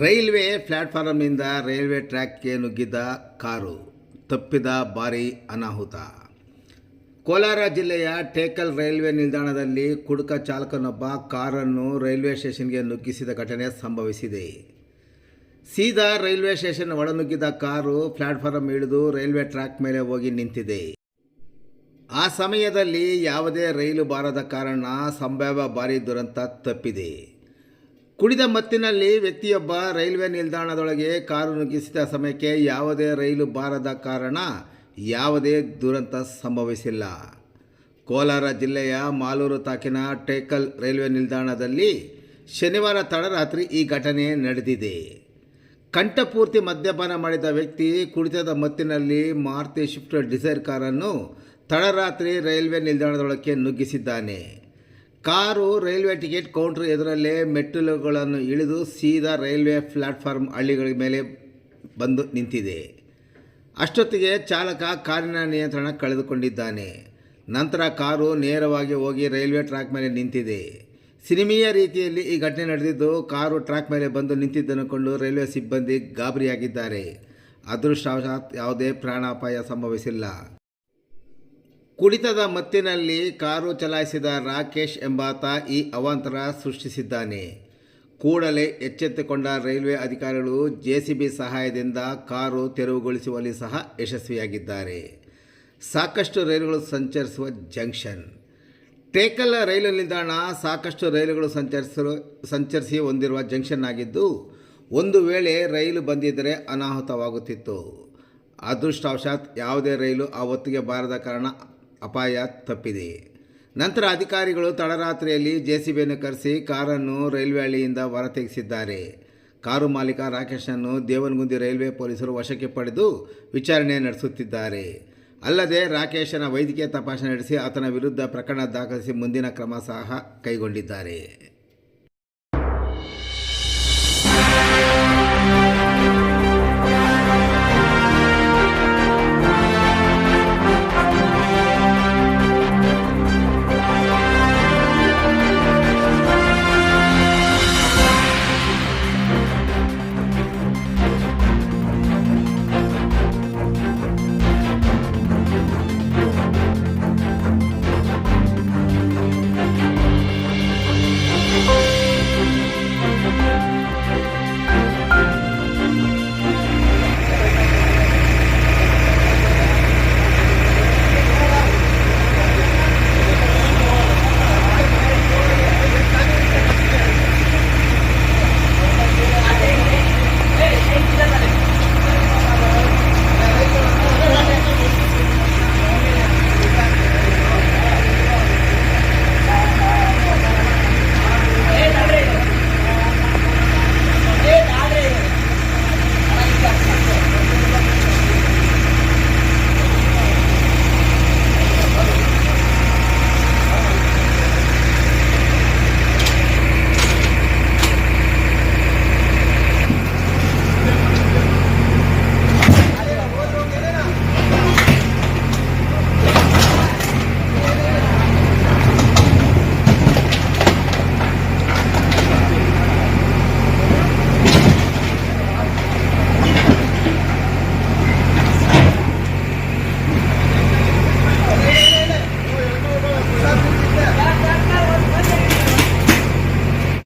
Railway ಪ್ಲ್ಯಾಟ್ಫಾರ್ಮ್ನಿಂದ railway ಟ್ರ್ಯಾಕ್ಗೆ ನುಗ್ಗಿದ್ದ ಕಾರು ತಪ್ಪಿದ ಭಾರಿ ಅನಾಹುತ. ಕೋಲಾರ ಜಿಲ್ಲೆಯ ಟೇಕಲ್ ರೈಲ್ವೆ ನಿಲ್ದಾಣದಲ್ಲಿ ಕುಡುಕ ಚಾಲಕನೊಬ್ಬ ಕಾರನ್ನು ರೈಲ್ವೆ ಸ್ಟೇಷನ್ಗೆ ನುಗ್ಗಿಸಿದ ಘಟನೆ ಸಂಭವಿಸಿದೆ. ಸೀದಾ ರೈಲ್ವೆ ಸ್ಟೇಷನ್ ಒಳನುಗ್ಗಿದ ಕಾರು ಪ್ಲಾಟ್ಫಾರ್ಮ್ ಇಳಿದು ರೈಲ್ವೆ ಟ್ರ್ಯಾಕ್ ಮೇಲೆ ಹೋಗಿ ನಿಂತಿದೆ. ಆ ಸಮಯದಲ್ಲಿ ಯಾವುದೇ ರೈಲು ಬಾರದ ಕಾರಣ ಸಂಭಾವ್ಯ ಭಾರಿ ದುರಂತ ತಪ್ಪಿದೆ. ಕುಡಿದ ಮತ್ತಿನಲ್ಲಿ ವ್ಯಕ್ತಿಯೊಬ್ಬ ರೈಲ್ವೆ ನಿಲ್ದಾಣದೊಳಗೆ ಕಾರು ನುಗ್ಗಿಸಿದ ಸಮಯಕ್ಕೆ ಯಾವುದೇ ರೈಲು ಬಾರದ ಕಾರಣ ಯಾವುದೇ ದುರಂತ ಸಂಭವಿಸಿಲ್ಲ. ಕೋಲಾರ ಜಿಲ್ಲೆಯ ಮಾಲೂರು ತಾಕಿನ ಟೇಕಲ್ ರೈಲ್ವೆ ನಿಲ್ದಾಣದಲ್ಲಿ ಶನಿವಾರ ತಡರಾತ್ರಿ ಈ ಘಟನೆ ನಡೆದಿದೆ. ಕಂಠಪೂರ್ತಿ ಮದ್ಯಪಾನ ಮಾಡಿದ ವ್ಯಕ್ತಿ ಕುಡಿತದ ಮತ್ತಿನಲ್ಲಿ ಮಾರುತಿ ಶಿಫ್ಟ್ ಡಿಸೈರ್ ಕಾರನ್ನು ತಡರಾತ್ರಿ ರೈಲ್ವೆ ನಿಲ್ದಾಣದೊಳಕ್ಕೆ ನುಗ್ಗಿಸಿದ್ದಾನೆ. ಕಾರು, ರೈಲ್ವೆ ಟಿಕೆಟ್ ಕೌಂಟರ್ ಎದುರಲ್ಲೇ ಮೆಟ್ಟಿಲುಗಳನ್ನು ಇಳಿದು ಸೀದಾ ರೈಲ್ವೆ ಪ್ಲಾಟ್ಫಾರ್ಮ್ ಹಳ್ಳಿಗಳ ಮೇಲೆ ಬಂದು ನಿಂತಿದೆ. ಅಷ್ಟೊತ್ತಿಗೆ ಚಾಲಕ ಕಾರಿನ ನಿಯಂತ್ರಣ ಕಳೆದುಕೊಂಡಿದ್ದಾನೆ. ನಂತರ ಕಾರು ನೇರವಾಗಿ ಹೋಗಿ ರೈಲ್ವೆ ಟ್ರ್ಯಾಕ್ ಮೇಲೆ ನಿಂತಿದೆ. ಸಿನಿಮೀಯ ರೀತಿಯಲ್ಲಿ ಈ ಘಟನೆ ನಡೆದಿದ್ದು, ಕಾರು ಟ್ರ್ಯಾಕ್ ಮೇಲೆ ಬಂದು ನಿಂತಿದ್ದನ್ನು ಕೊಂಡು ರೈಲ್ವೆ ಸಿಬ್ಬಂದಿ ಗಾಬರಿಯಾಗಿದ್ದಾರೆ. ಅದೃಷ್ಟವಶಾತ್ ಯಾವುದೇ ಪ್ರಾಣಾಪಾಯ ಸಂಭವಿಸಿಲ್ಲ. ಕುಡಿತದ ಮತ್ತಿನಲ್ಲಿ ಕಾರು ಚಲಾಯಿಸಿದ ರಾಕೇಶ್ ಎಂಬಾತ ಈ ಅವಾಂತರ ಸೃಷ್ಟಿಸಿದ್ದಾನೆ. ಕೂಡಲೇ ಎಚ್ಚೆತ್ತುಕೊಂಡ ರೈಲ್ವೆ ಅಧಿಕಾರಿಗಳು ಜೆಸಿಬಿ ಸಹಾಯದಿಂದ ಕಾರು ತೆರವುಗೊಳಿಸುವಲ್ಲಿ ಸಹ ಯಶಸ್ವಿಯಾಗಿದ್ದಾರೆ. ಸಾಕಷ್ಟು ರೈಲುಗಳು ಸಂಚರಿಸುವ ಜಂಕ್ಷನ್. ಟೇಕಲ್ ರೈಲು ನಿಲ್ದಾಣ ಸಾಕಷ್ಟು ರೈಲುಗಳು ಸಂಚರಿಸಲು, ಸಂಚರಿಸಿ ಹೊಂದಿರುವ ಜಂಕ್ಷನ್ ಆಗಿದ್ದು, ಒಂದು ವೇಳೆ ರೈಲು ಬಂದಿದ್ದರೆ ಅನಾಹುತವಾಗುತ್ತಿತ್ತು. ಅದೃಷ್ಟವಶಾತ್ ಯಾವುದೇ ರೈಲು ಆ ಹೊತ್ತಿಗೆ ಬಾರದ ಕಾರಣ ಅಪಾಯ ತಪ್ಪಿದೆ. ನಂತರ ಅಧಿಕಾರಿಗಳು ತಡರಾತ್ರಿಯಲ್ಲಿ ಜೆಸಿಬಿಯನ್ನು ಕರೆಸಿ ಕಾರನ್ನು ರೈಲ್ವೆ ಹಳ್ಳಿಯಿಂದ ಹೊರತೆಗೆಸಿದ್ದಾರೆ. ಕಾರು ಮಾಲೀಕ ರಾಕೇಶನ್ನು ದೇವನಗುಂದಿ ರೈಲ್ವೆ ಪೊಲೀಸರು ವಶಕ್ಕೆ ಪಡೆದು ವಿಚಾರಣೆ ನಡೆಸುತ್ತಿದ್ದಾರೆ. ಅಲ್ಲದೆ ರಾಕೇಶನ ವೈದ್ಯಕೀಯ ತಪಾಸಣೆ ನಡೆಸಿ ಆತನ ವಿರುದ್ಧ ಪ್ರಕರಣ ದಾಖಲಿಸಿ ಮುಂದಿನ ಕ್ರಮ ಸಹ ಕೈಗೊಂಡಿದ್ದಾರೆ.